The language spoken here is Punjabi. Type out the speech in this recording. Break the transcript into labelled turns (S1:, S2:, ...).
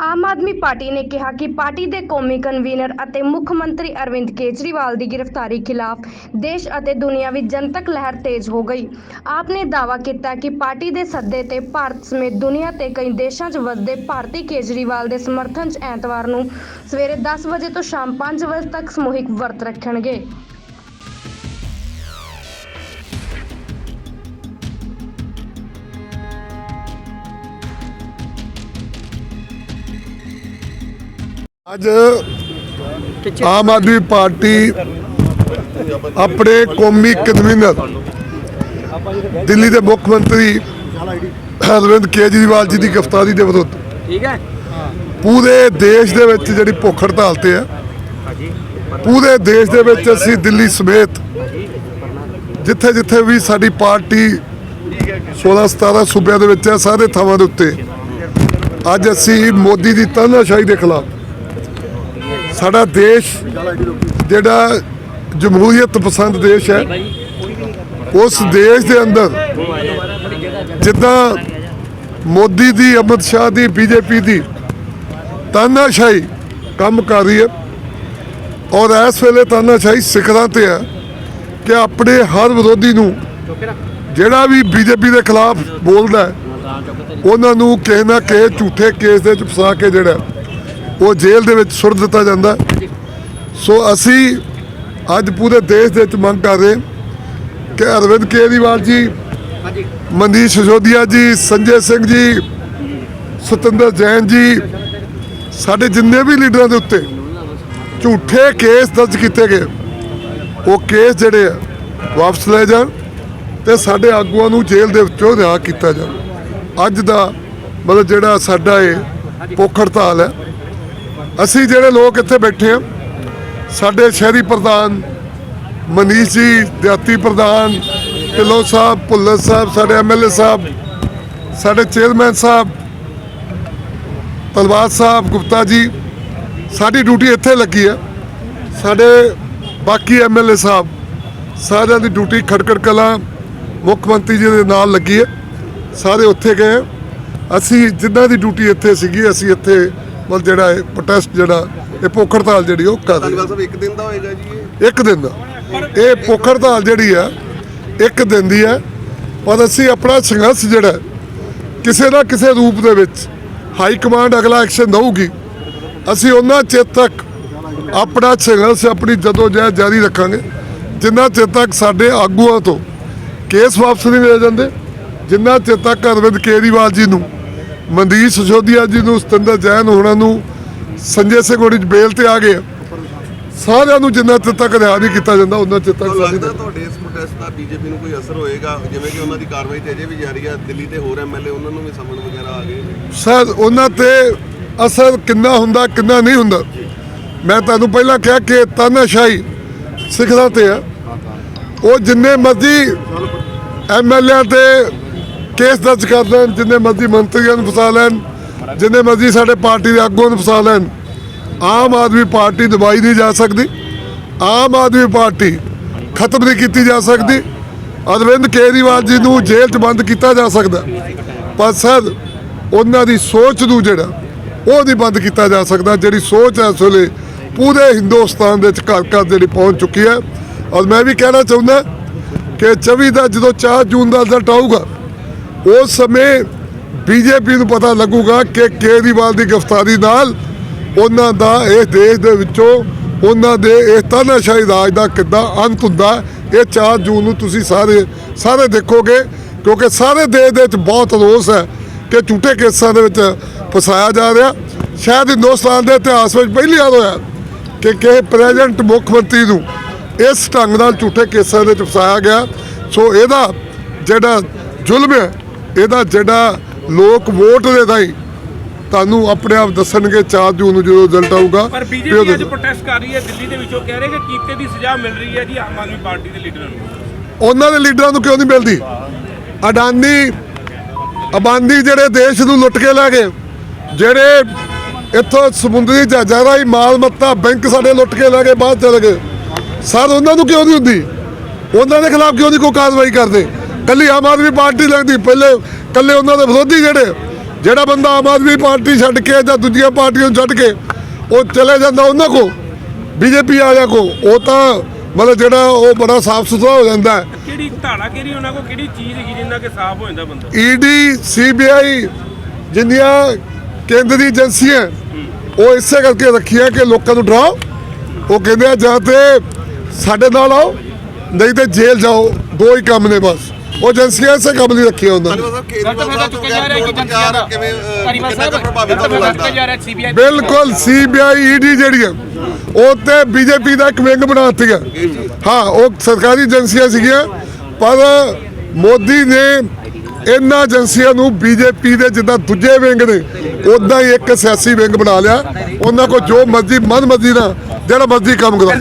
S1: ਆਮ ਆਦਮੀ ਪਾਰਟੀ ਨੇ ਕਿਹਾ ਕਿ ਪਾਰਟੀ ਦੇ ਕੌਮੀ ਕਨਵੀਨਰ ਅਤੇ ਮੁੱਖ ਮੰਤਰੀ ਅਰਵਿੰਦ ਕੇਜਰੀਵਾਲ ਦੀ ਗ੍ਰਿਫਤਾਰੀ ਖਿਲਾਫ ਦੇਸ਼ ਅਤੇ ਦੁਨੀਆ ਵਿੱਚ ਜਨਤਕ ਲਹਿਰ ਤੇਜ਼ ਹੋ ਗਈ। ਆਪ ਨੇ ਦਾਅਵਾ ਕੀਤਾ ਕਿ ਪਾਰਟੀ ਦੇ ਸੱਦੇ ਤੇ ਭਾਰਤ ਸਮੇਤ ਦੁਨੀਆ ਤੇ ਕਈ ਦੇਸ਼ਾਂ 'ਚ ਵਸਦੇ ਭਾਰਤੀ ਕੇਜਰੀਵਾਲ ਦੇ ਸਮਰਥਨ 'ਚ ਐਤਵਾਰ ਨੂੰ ਸਵੇਰੇ 10 ਵਜੇ ਤੋਂ ਸ਼ਾਮ 5 ਵਜੇ ਤੱਕ ਸਮੂਹਿਕ ਵਰਤ ਰੱਖਣਗੇ।
S2: ਅੱਜ ਆਮ ਆਦਮੀ ਪਾਰਟੀ ਆਪਣੇ ਕੌਮੀ ਕਨਵੀਨਰ ਦਿੱਲੀ ਦੇ ਮੁੱਖ ਮੰਤਰੀ ਅਰਵਿੰਦ ਕੇਜਰੀਵਾਲ ਜੀ ਦੀ ਗ੍ਰਿਫਤਾਰੀ ਦੇ ਵਿਰੁੱਧ।
S3: ਠੀਕ ਹੈ।
S2: ਪੂਰੇ ਦੇਸ਼ ਦੇ ਵਿੱਚ ਜਿਹੜੀ ਭੁੱਖ ਹੜਤਾਲ ਤੇ ਹੈ ਪੂਰੇ ਦੇਸ਼ ਦੇ ਵਿੱਚ ਅਸੀਂ ਦਿੱਲੀ ਸਮੇਤ ਜਿੱਥੇ ਜਿੱਥੇ ਵੀ ਸਾਡੀ ਪਾਰਟੀ 16 17 ਸੂਬਿਆਂ ਦੇ ਵਿੱਚ ਹੈ ਸਾਰੇ ਥਾਵਾਂ ਦੇ ਉੱਤੇ ਅੱਜ ਅਸੀਂ ਮੋਦੀ ਦੀ ਤਾਨਾਸ਼ਾਹੀ ਦੇ ਖਿਲਾਫ ਸਾਡਾ ਦੇਸ਼ ਜਿਹੜਾ ਜਮਹੂਰੀਅਤ ਪਸੰਦ ਦੇਸ਼ ਹੈ, ਉਸ ਦੇਸ਼ ਦੇ ਅੰਦਰ ਜਿੱਦਾਂ ਮੋਦੀ ਦੀ, ਅਮਿਤ ਸ਼ਾਹ ਦੀ, ਬੀਜੇਪੀ ਦੀ ਤਾਨਾਸ਼ਾਹੀ ਕੰਮ ਕਰ ਰਹੀ ਹੈ ਔਰ ਇਸ ਵੇਲੇ ਤਾਨਾਸ਼ਾਹੀ ਸਿਖਰਾਂ ਤੇ ਹੈ ਕਿ ਆਪਣੇ ਹਰ ਵਿਰੋਧੀ ਨੂੰ ਜਿਹੜਾ ਵੀ ਬੀਜੇਪੀ ਦੇ ਖਿਲਾਫ ਬੋਲਦਾ ਉਹਨਾਂ ਨੂੰ ਕਿਸੇ ਨਾ ਕਿਸੇ ਝੂਠੇ ਕੇਸ ਦੇ ਵਿੱਚ ਫਸਾ ਕੇ ਜਿਹੜਾ ਉਹ ਜੇਲ੍ਹ ਦੇ ਵਿੱਚ ਸੁੱਟ ਦਿੱਤਾ ਜਾਂਦਾ। ਸੋ ਅਸੀਂ ਅੱਜ ਪੂਰੇ ਦੇਸ਼ ਦੇ ਵਿੱਚ ਮੰਗ ਕਰ ਰਹੇ ਕਿ ਅਰਵਿੰਦ ਕੇਜਰੀਵਾਲ ਜੀ ਮਨੀਸ਼ ਸਿਸੋਦੀਆ ਜੀ ਸੰਜੇ ਸਿੰਘ ਜੀ ਸਤਿੰਦਰ ਜੈਨ ਜੀ ਸਾਡੇ ਜਿੰਨੇ ਵੀ ਲੀਡਰਾਂ ਦੇ ਉੱਤੇ ਝੂਠੇ ਕੇਸ ਦਰਜ ਕੀਤੇ ਗਏ ਉਹ ਕੇਸ ਜਿਹੜੇ ਆ ਵਾਪਸ ਲੈ ਜਾਣ ਤੇ ਸਾਡੇ ਆਗੂਆਂ ਨੂੰ ਜੇਲ੍ਹ ਦੇ ਵਿੱਚੋਂ ਰਿਹਾ ਕੀਤਾ ਜਾਵੇ। ਅੱਜ ਦਾ ਮਤਲਬ ਜਿਹੜਾ ਸਾਡਾ ਇਹ ਭੁੱਖ ਹੜਤਾਲ ਹੈ ਅਸੀਂ ਜਿਹੜੇ ਲੋਕ ਇੱਥੇ ਬੈਠੇ ਆ ਸਾਡੇ ਸ਼ਹਿਰੀ ਪ੍ਰਧਾਨ ਮਨੀਸ਼ ਜੀ, ਦਿਹਾਤੀ ਪ੍ਰਧਾਨ, ਢਿੱਲੋਂ ਸਾਹਿਬ, ਭੁੱਲਰ ਸਾਹਿਬ, ਸਾਡੇ ਐਮਐਲਏ ਸਾਹਿਬ, ਸਾਡੇ ਚੇਅਰਮੈਨ ਸਾਹਿਬ, ਤਲਵਾਰ ਸਾਹਿਬ, ਗੁਪਤਾ ਜੀ, ਸਾਡੀ ਡਿਊਟੀ ਇੱਥੇ ਲੱਗੀ ਹੈ। ਸਾਡੇ ਬਾਕੀ ਐਮਐਲਏ ਸਾਹਿਬ, ਸਾਰਿਆਂ ਦੀ ਡਿਊਟੀ ਖੜਕੜ ਕਲਾਂ, ਮੁੱਖ ਮੰਤਰੀ ਜੀ ਦੇ ਨਾਲ ਲੱਗੀ ਹੈ। ਸਾਰੇ ਉੱਥੇ ਗਏ। ਅਸੀਂ ਜਿਨ੍ਹਾਂ ਦੀ ਡਿਊਟੀ ਇੱਥੇ ਸੀਗੀ, ਅਸੀਂ ਇੱਥੇ ਮਤਲਬ ਜਿਹੜਾ ਇਹ ਪ੍ਰੋਟੈਸਟ ਜਿਹੜਾ ਇਹ ਭੁੱਖ ਹੜਤਾਲ ਜਿਹੜੀ ਉਹ ਕਰ ਰਹੇ ਹਾਂ।
S4: ਧੰਨਵਾਦ ਸਾਹਿਬ ਇੱਕ ਦਿਨ ਦਾ ਹੋਏਗਾ ਜੀ ਇਹ?
S2: ਇੱਕ ਦਿਨ ਦਾ। ਇਹ ਭੁੱਖ ਹੜਤਾਲ ਜਿਹੜੀ ਆ ਇੱਕ ਦਿਨ ਦੀ ਹੈ। ਪਰ ਅਸੀਂ ਆਪਣਾ ਸੰਘਰਸ਼ ਜਿਹੜਾ ਕਿਸੇ ਨਾ ਕਿਸੇ ਰੂਪ ਦੇ ਵਿੱਚ ਹਾਈ ਕਮਾਂਡ ਅਗਲਾ ਐਕਸ਼ਨ ਦਊਗੀ। ਅਸੀਂ ਉਹਨਾਂ ਚਿਰ ਤੱਕ ਆਪਣਾ ਸੰਘਰਸ਼ ਆਪਣੀ ਜਦੋਜਹਿਦ ਜਾਰੀ ਰੱਖਾਂਗੇ। ਜਿੰਨਾ ਚਿਰ ਤੱਕ ਸਾਡੇ ਆਗੂਆਂ ਤੋਂ ਕੇਸ ਵਾਪਸ ਨਹੀਂ ਲੈ ਜਾਂਦੇ ਜਿੰਨਾ ਚਿਰ ਤੱਕ ਅਰਵਿੰਦ ਕੇਜਰੀਵਾਲ ਜੀ ਨੂੰ ਮਨਦੀਪ ਸਿਸੋਦੀਆ ਜੀ ਨੂੰ ਸਤਿੰਦਰ ਜੈਨ ਹੋਣਾ ਨੂੰ ਸੰਜੇ ਸਿੰਘ ਹੋਣੀ ਬੇਲ ਤੇ ਆ ਗਏ। ਸਾਰਿਆਂ ਨੂੰ ਜਿੰਨਾ ਚਿਰ ਤੱਕ ਰਿਹਾ ਨਹੀਂ ਕੀਤਾ ਜਾਂਦਾ ਉਹਨਾਂ ਚਿਰ ਤੱਕ
S4: ਲੱਗਦਾ ਤੁਹਾਡੇ ਇਸ ਪ੍ਰੋਟੈਸਟ ਦਾ ਬੀਜੇਪੀ ਨੂੰ ਕੋਈ ਅਸਰ ਹੋਏਗਾ? ਜਿਵੇਂ ਕਿ ਉਹਨਾਂ ਦੀ ਕਾਰਵਾਈ ਤੇ ਅਜੇ ਵੀ ਜਾਰੀ ਹੈ ਦਿੱਲੀ ਤੇ ਹੋਰ ਐਮਐਲਏ ਉਹਨਾਂ ਨੂੰ ਵੀ ਸਮਨ ਵਗੈਰਾ ਆ ਗਏ
S2: ਸਰ ਉਹਨਾਂ ਤੇ ਅਸਰ ਕਿੰਨਾ ਹੁੰਦਾ ਕਿੰਨਾ ਨਹੀਂ ਹੁੰਦਾ? ਮੈਂ ਤੁਹਾਨੂੰ ਪਹਿਲਾਂ ਕਿਹਾ ਕਿ ਤਾਨਾਸ਼ਾਹੀ ਸਿੱਖਦਾ ਤੇ ਆ। ਉਹ ਜਿੰਨੇ ਮਰਜ਼ੀ ਐਮਐਲਏ ਤੇ ਕੇਸ ਦਰਜ ਕਰ ਲੈਣ, ਜਿੰਨੇ ਮਰਜ਼ੀ ਮੰਤਰੀਆਂ ਨੂੰ ਫਸਾ ਲੈਣ, ਜਿੰਨੇ ਮਰਜ਼ੀ ਸਾਡੇ ਪਾਰਟੀ ਦੇ ਆਗੂਆਂ ਨੂੰ ਫਸਾ ਲੈਣ। ਆਮ ਆਦਮੀ ਪਾਰਟੀ ਦਬਾਈ ਨਹੀਂ ਜਾ ਸਕਦੀ। ਆਮ ਆਦਮੀ ਪਾਰਟੀ ਖਤਮ ਨਹੀਂ ਕੀਤੀ ਜਾ ਸਕਦੀ। ਅਰਵਿੰਦ ਕੇਜਰੀਵਾਲ ਜੀ ਨੂੰ ਜੇਲ੍ਹ 'ਚ ਬੰਦ ਕੀਤਾ ਜਾ ਸਕਦਾ। ਪਰ ਸਰ, ਉਹਨਾਂ ਦੀ ਸੋਚ ਨੂੰ ਜਿਹੜਾ, ਉਹ ਨਹੀਂ ਬੰਦ ਕੀਤਾ ਜਾ ਸਕਦਾ। ਜਿਹੜੀ ਸੋਚ ਹੈ ਇਸ ਵੇਲੇ ਪੂਰੇ ਹਿੰਦੁਸਤਾਨ ਦੇ ਵਿੱਚ ਘਰ ਘਰ ਜਿਹੜੀ ਪਹੁੰਚ ਚੁੱਕੀ ਹੈ। ਔਰ ਮੈਂ ਵੀ ਕਹਿਣਾ ਚਾਹੁੰਦਾ ਕਿ 24 ਦਾ ਜਦੋਂ 4 ਜੂਨ ਦਾ ਰਿਜ਼ਲਟ ਆਊਗਾ ਉਸ ਸਮੇਂ ਬੀਜੇਪੀ ਨੂੰ ਪਤਾ ਲੱਗੂਗਾ ਕਿ ਕੇਜਰੀਵਾਲ ਦੀ ਗ੍ਰਿਫਤਾਰੀ ਨਾਲ ਉਹਨਾਂ ਦਾ ਇਸ ਦੇਸ਼ ਦੇ ਵਿੱਚੋਂ ਉਹਨਾਂ ਦੇ ਇਸ ਤਾਨਾਸ਼ਾਹੀ ਰਾਜ ਦਾ ਕਿੱਦਾਂ ਅੰਤ ਹੁੰਦਾ, ਇਹ 4 ਜੂਨ ਨੂੰ ਤੁਸੀਂ ਸਾਰੇ ਸਾਰੇ ਦੇਖੋਗੇ, ਕਿਉਂਕਿ ਸਾਰੇ ਦੇਸ਼ ਦੇ ਵਿੱਚ ਬਹੁਤ ਰੋਸ ਹੈ ਕਿ ਝੂਠੇ ਕੇਸਾਂ ਦੇ ਵਿੱਚ ਫਸਾਇਆ ਜਾ ਰਿਹਾ। ਸ਼ਾਇਦ ਹਿੰਦੁਸਤਾਨ ਦੇ ਇਤਿਹਾਸ ਵਿੱਚ ਪਹਿਲੀ ਵਾਰ ਹੋਇਆ ਕਿ ਕਿਸੇ ਪ੍ਰੈਜ਼ੀਡੈਂਟ ਮੁੱਖ ਮੰਤਰੀ ਨੂੰ ਇਸ ਢੰਗ ਨਾਲ ਝੂਠੇ ਕੇਸਾਂ ਦੇ ਵਿੱਚ ਫਸਾਇਆ ਗਿਆ। ਸੋ ਇਹਦਾ ਜਿਹੜਾ ਜ਼ੁਲਮ ਹੈ ਇਹਦਾ ਜਿਹੜਾ ਲੋਕ ਵੋਟ ਦੇ ਰਾਹੀਂ ਤੁਹਾਨੂੰ ਆਪਣੇ ਆਪ ਦੱਸਣਗੇ 4 ਜੂਨ ਨੂੰ ਜਦੋਂ ਰਿਜ਼ਲਟ ਆਊਗਾ।
S5: ਪਰ ਬੀਜੇਪੀ ਅੱਜ ਪ੍ਰੋਟੈਸਟ ਕਰ ਰਹੀ ਹੈ ਦਿੱਲੀ ਦੇ ਵਿੱਚੋਂ ਕਹਿ ਰਹੇ ਕਿ ਕੀਤੇ ਦੀ ਸਜ਼ਾ ਮਿਲ ਰਹੀ ਹੈ ਜੀ ਆਮ ਆਦਮੀ ਪਾਰਟੀ ਦੇ ਲੀਡਰਾਂ ਨੂੰ।
S2: ਉਹਨਾਂ ਦੇ ਲੀਡਰਾਂ ਨੂੰ ਕਿਉਂ ਨਹੀਂ ਮਿਲਦੀ? ਅਡਾਨੀ ਅਬਾਨੀ ਜਿਹੜੇ ਦੇਸ਼ ਨੂੰ ਲੁੱਟ ਕੇ ਲੈ ਗਏ ਜਿਹੜੇ ਇੱਥੋਂ ਸਮੁੰਦਰੀ ਜਹਾਜ਼ਾਂ ਰਾਹੀਂ ਮਾਲ ਮੱਤਾ ਬੈਂਕ ਸਾਡੇ ਲੁੱਟ ਕੇ ਲੈ ਗਏ ਬਾਹਰ ਚਲੇ ਗਏ। ਸਰ ਉਹਨਾਂ ਨੂੰ ਕਿਉਂ ਨਹੀਂ ਹੁੰਦੀ? ਉਹਨਾਂ ਦੇ ਖਿਲਾਫ ਕਿਉਂ ਨਹੀਂ ਕੋਈ ਕਾਰਵਾਈ ਕਰਦੇ? ਕੱਲੀ ਆਮ ਆਦਮੀ ਪਾਰਟੀ ਲੱਗਦੀ ਪਹਿਲੇ ਕੱਲੇ ਉਹਨਾਂ ਦੇ ਵਿਰੋਧੀ ਜਿਹੜੇ ਜਿਹੜਾ ਬੰਦਾ ਆਮ ਆਦਮੀ ਪਾਰਟੀ ਛੱਡ ਕੇ ਜਾਂ ਦੂਜੀਆਂ ਪਾਰਟੀਆਂ ਨੂੰ ਛੱਡ ਕੇ ਉਹ ਚਲੇ ਜਾਂਦਾ ਉਹਨਾਂ ਕੋ ਬੀਜੇਪੀ ਵਾਲਿਆਂ ਕੋ ਉਹ ਤਾਂ ਮਤਲਬ ਜਿਹੜਾ ਉਹ ਬੜਾ ਸਾਫ਼ ਸੁਥਰਾ ਹੋ ਜਾਂਦਾ ਹੈ।
S5: ਕਿਹੜੀ ਧਾੜਾ ਕਿਹੜੀ ਉਹਨਾਂ ਕੋਲ ਕਿਹੜੀ ਚੀਜ਼ ਹੈਗੀ ਜਿੰਨਾ ਕਿ ਸਾਫ਼ ਹੋ ਜਾਂਦਾ ਬੰਦਾ?
S2: ਈਡੀ ਸੀਬੀਆਈ ਜਿੰਨੀਆਂ ਕੇਂਦਰੀ ਏਜੰਸੀਆਂ ਉਹ ਇਸੇ ਕਰਕੇ ਰੱਖੀਆਂ ਕਿ ਲੋਕਾਂ ਨੂੰ ਡਰਾਓ। ਉਹ ਕਹਿੰਦੇ ਆ ਜਾਂ ਤੇ ਸਾਡੇ ਨਾਲ ਆਓ ਨਹੀਂ ਤੇ ਜੇਲ੍ਹ ਜਾਓ ਦੋ ਹੀ ਕੰਮ ਨੇ ਬਸ। ਉਹ ਏਜੰਸੀਆਂ ਇਸੇ ਕੰਮ ਲਈ ਰੱਖੀਆਂ ਉਹਨਾਂ ਨੇ।
S4: ਸਾਹਿਬ ਕੇਜਰੀਵਾਲ ਸਾਹਿਬ ਤੋਂ ਬਗੈਰ ਚੋਣ ਪ੍ਰਚਾਰ ਕਿਵੇਂ ਅਹ, ਕਿੰਨਾ ਕੁ ਪ੍ਰਭਾਵਿਤ ਤੁਹਾਨੂੰ ਲੱਗਦਾ?
S2: ਬਿਲਕੁਲ ਸੀਬੀਆਈ ਈਡੀ ਜਿਹੜੀ ਆ ਉਹ ਤੇ ਬੀਜੇਪੀ ਦਾ ਇੱਕ ਵਿੰਗ ਬਣਾਤੀ ਆ ਹਾਂ ਉਹ ਸਰਕਾਰੀ ਏਜੰਸੀਆਂ ਸੀਗੀਆਂ ਪਰ ਮੋਦੀ ਨੇ ਇਹਨਾਂ ਏਜੰਸੀਆਂ ਨੂੰ ਬੀਜੇਪੀ ਦੇ ਜਿੱਦਾਂ ਦੂਜੇ ਵਿੰਗ ਨੇ ਉਦਾਂ ਹੀ ਇੱਕ ਸਿਆਸੀ ਵਿੰਗ ਬਣਾ ਲਿਆ। ਉਹਨਾਂ ਕੋ ਜੋ ਮਰਜ਼ੀ ਮਨ ਮਰਜ਼ੀ ਨਾਲ ਜਿਹੜਾ ਮਰਜ਼ੀ ਕੰਮ ਕਰਾ।